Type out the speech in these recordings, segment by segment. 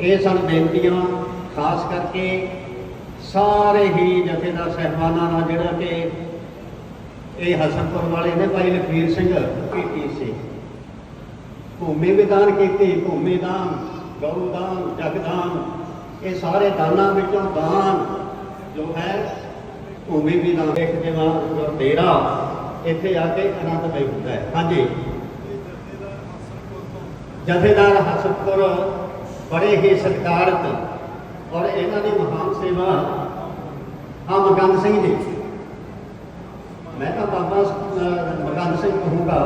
ਇਹ ਸਨ ਬੇਨਤੀਆਂ, ਖਾਸ ਕਰਕੇ ਸਾਰੇ ਹੀ ਜਥੇਦਾਰ ਸਹਿਬਾਨਾਂ ਨਾਲ ਜਿਹੜਾ ਕਿ ਇਹ ਹਸਨਪੁਰ ਵਾਲੇ ਨੇ ਭਾਈ ਲਖਵੀਰ ਸਿੰਘ ਕੀਤੀ ਸੀ। ਭੂਮੀ ਵਿਦਾਨ ਕੀਤੀ, ਭੂਮੀ ਦਾਨ, ਗਊ ਦਾਨ ਜਗਦਾਨ ਇਹ ਸਾਰੇ ਦਾਨਾਂ ਵਿੱਚੋਂ ਦਾਨ ਜੋ ਹੈ ਭੂਮੀ ਵਿਦਾਨ ਇੱਕ ਜਿਵੇਂ ਤੇਰਾ ਇੱਥੇ ਆ ਕੇ ਆਨੰਦਮਈ ਹੁੰਦਾ ਹੈ। ਹਾਂਜੀ। ਜਥੇਦਾਰ ਹਸਨਪੁਰ ਬੜੇ ਹੀ ਸਤਿਕਾਰਤ ਔਰ ਇਹਨਾਂ ਦੀ ਮਹਾਨ ਸੇਵਾ ਆ ਮਗਨ ਸਿੰਘ ਜੀ। ਮੈਂ ਤਾਂ ਬਾਬਾ ਅਹ, ਸਿੰਘ ਕਹੂੰਗਾ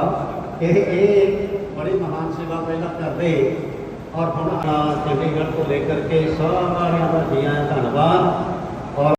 ਇਹ ਇਹ ਬੜੀ ਮਹਾਨ ਸੇਵਾ ਪਹਿਲਾਂ ਕਰਦੇ ਔਰ ਹੁਣ ਚੰਡੀਗੜ੍ਹ ਤੋਂ ਲੈ ਕਰਕੇ ਸਾਰੇ